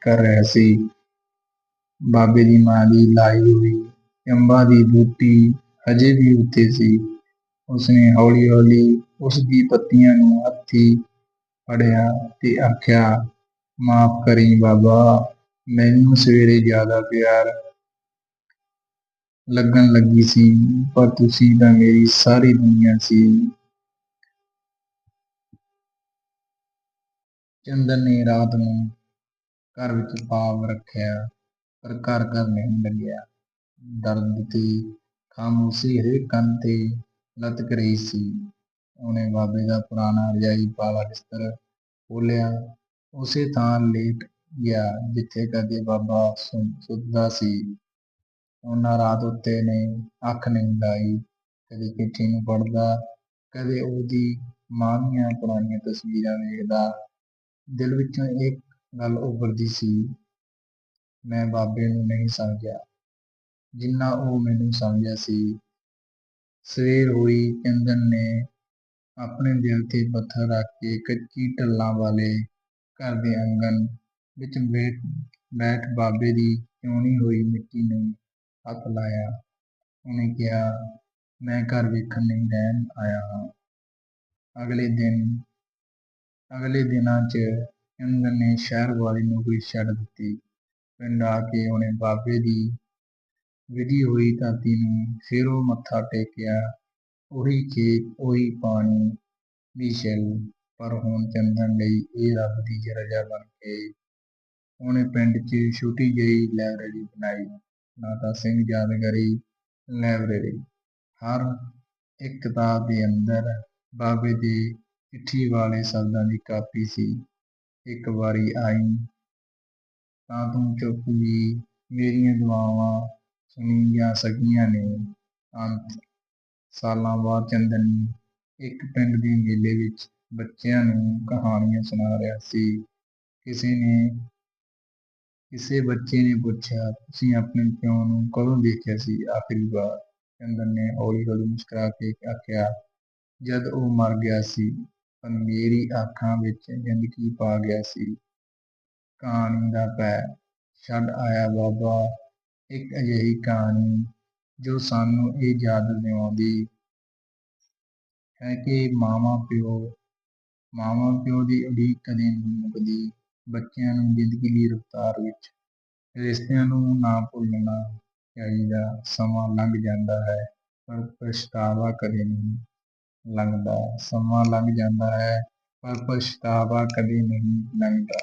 ਕਰ ਰਿਹਾ ਸੀ। ਬਾਬੇ ਦੀ ਮਾਂ ਦੀ ਲਾਈ ਹੋਈ। ਅੰਬਾ ਦੀ ਬੂਟੀ ਅਜੇ ਵੀ ਉੱਤੇ ਸੀ। ਉਸਨੇ ਹੌਲੀ ਹੌਲੀ ਉਸ ਦੀ ਪੱਤੀਆਂ ਨੂੰ ਹੱਥੀ ਫੜਿਆ ਤੇ ਆਖਿਆ, ਮਾਫ ਕਰੀ ਬਾਬਾ, ਮੈਨੂੰ ਸਵੇਰੇ ਜ਼ਿਆਦਾ ਪਿਆਰ ਲੱਗਣ ਲੱਗੀ ਸੀ, ਪਰ ਤੁਸੀਂ ਤਾਂ ਮੇਰੀ ਸਾਰੀ ਦੁਨੀਆ ਸੀ। ਚੰਦਨ ਨੇ ਰਾਤ ਨੂੰ ਘਰ ਵਿੱਚ ਪਾਵ ਰੱਖਿਆ, ਪਰ ਘਰ ਘਰ ਨਹੀਂ ਲੱਗਿਆ ਦਰਦ ਤੇ ਖਾਮੋਸ਼ੀ ਹਰੇਕ ਕੰਨ ਤੇ ਲਟਕ ਰਹੀ ਸੀ। ਉਹਨੇ ਬਾਬੇ ਦਾ ਪੁਰਾਣਾ ਰਜਾਈ ਵਾਲਾ ਬਿਸਤਰ ਖੋਲ੍ਹਿਆ। ਉਸੇ ਥਾਂ ਲੇਟ ਗਿਆ ਜਿੱਥੇ ਕਦੇ ਬਾਬਾ ਸੁੱਤਾ ਸੀ। ਉਹਨਾਂ ਰਾਤ ਉੱਤੇ ਨੇ ਅੱਖ ਨਹੀਂ ਲਾਈ। ਕਦੇ ਚਿੱਠੀ ਨੂੰ ਪੜ੍ਹਦਾ, ਕਦੇ ਉਹਦੀ ਮਾਂ ਦੀਆਂ ਪੁਰਾਣੀਆਂ ਤਸਵੀਰਾਂ ਵੇਖਦਾ। ਦਿਲ ਵਿੱਚੋਂ ਇੱਕ ਗੱਲ ਉਭਰਦੀ ਸੀ। ਮੈਂ ਬਾਬੇ ਨੂੰ ਨਹੀਂ ਸਮਝਿਆ। ਜਿੰਨਾ ਉਹ ਮੈਨੂੰ ਸਮਝਿਆ ਸੀ। ਸਵੇਰ ਹੋਈ ਚੰਦਨ ਨੇ ਆਪਣੇ ਦਿਲ ਤੇ ਪੱਥਰ ਰੱਖ ਕੇ ਕੱਚੀ ਢੱਲਾਂ ਵਾਲੇ ਘਰ ਦੇ ਆਂਗਣ ਵਿੱਚ ਬੈਠ ਬਾਬੇ ਦੀ ਚੋਣੀ ਹੋਈ ਮਿੱਟੀ ਨੂੰ ਹੱਥ ਲਾਇਆ। ਉਹਨੇ ਕਿਹਾ, ਮੈਂ ਘਰ ਵੇਖਣ ਨਹੀਂ ਰਹਿਣ ਆਇਆ ਹਾਂ। ਅਗਲੇ ਦਿਨ, ਅਗਲੇ ਦਿਨਾਂ 'ਚ ਚੰਦਨ ਨੇ ਸ਼ਹਿਰ ਵਾਲੀ ਨੌਕਰੀ ਛੱਡ ਦਿੱਤੀ। ਪਿੰਡ ਆ ਕੇ ਉਹਨੇ ਬਾਬੇ ਦੀ ਵਿਧੀ ਹੋਈ ਧਰਤੀ ਨੂੰ ਫੇਰੋਂ ਮੱਥਾ ਟੇਕਿਆ। ਉਹੀ ਖੇਤ, ਉਹੀ ਪਾਣੀ ਦੀ ਛਿੱਲ ਪਰ ਹੁਣ ਚੰਦਨ ਲਈ ਇਹ ਰੱਬ ਦੀ ਰਜ਼ਾ ਬਣ ਕੇ ਉਹਨੇ ਪਿੰਡ 'ਚ ਛੋਟੀ ਜਿਹੀ ਲਾਇਬ੍ਰੇਰੀ ਬਣਾਈ। ਨਾਤਾ ਸਿੰਘ ਯਾਦਗਾਰੀ ਲਾਇਬ੍ਰੇਰੀ। ਹਰ ਇੱਕ ਕਿਤਾਬ ਦੇ ਅੰਦਰ ਬਾਬੇ ਦੇ ਚਿੱਠੀ ਵਾਲੇ ਸ਼ਬਦਾਂ ਦੀ ਕਾਪੀ ਸੀ। ਇੱਕ ਵਾਰੀ ਆਈ। ਤਾਂ ਤੂੰ ਚੁੱਪ ਵੀ ਮੇਰੀਆਂ ਦੁਆਵਾਂ ਸੁਣੀਆਂ ਸਕੀਆਂ ਨੇ? ਅੰਤ। ਸਾਲਾਂ ਬਾਅਦ ਚੰਦਨ ਇੱਕ ਪਿੰਡ ਦੇ ਮੇਲੇ ਵਿੱਚ ਬੱਚਿਆਂ ਨੂੰ ਕਹਾਣੀਆਂ ਸੁਣਾ ਰਿਹਾ ਸੀ। ਕਿਸੇ ਨੇ, ਕਿਸੇ ਬੱਚੇ ਨੇ ਪੁੱਛਿਆ, ਤੁਸੀਂ ਆਪਣੇ ਪਿਓ ਨੂੰ ਕਦੋਂ ਦੇਖਿਆ ਸੀ ਆਖਰੀ ਵਾਰ? ਚੰਦਨ ਨੇ ਹੌਲੀ ਹੌਲੀ ਮੁਸਕਰਾ ਕੇ ਆਖਿਆ, ਜਦ ਉਹ ਮਰ ਗਿਆ ਸੀ। ਪਰ ਮੇਰੀ ਅੱਖਾਂ ਵਿੱਚ ਜ਼ਿੰਦਗੀ ਪਾ ਗਿਆ ਸੀ। ਕਹਾਣੀ ਦਾ ਪੈ ਛੱਡ ਆਇਆ ਬਾਬਾ। ਇੱਕ ਅਜਿਹੀ ਕਹਾਣੀ ਜੋ ਸਾਨੂੰ ਇਹ ਯਾਦ ਦਿਵਾਉਂਦੀ ਹੈ ਕਿ ਮਾਵਾਂ ਪਿਓ ਮਾਵਾਂ ਪਿਓ ਦੀ ਉਡੀਕ ਕਦੇ ਨਹੀਂ ਮੁੱਕਦੀ। ਬੱਚਿਆਂ ਨੂੰ ਜ਼ਿੰਦਗੀ ਦੀ ਰਫ਼ਤਾਰ ਵਿੱਚ ਰਿਸ਼ਤਿਆਂ ਨੂੰ ਨਾ ਭੁੱਲਣਾ ਚਾਹੀਦਾ। ਸਮਾਂ ਲੰਘ ਜਾਂਦਾ ਹੈ, ਪਰ ਪਛਤਾਵਾ ਕਦੇ ਨਹੀਂ। ਲੰਘਦਾ ਸਮਾਂ ਲੰਘ ਜਾਂਦਾ ਹੈ ਪਰ ਪਛਤਾਵਾ ਕਦੇ ਨਹੀਂ ਲੰਘਦਾ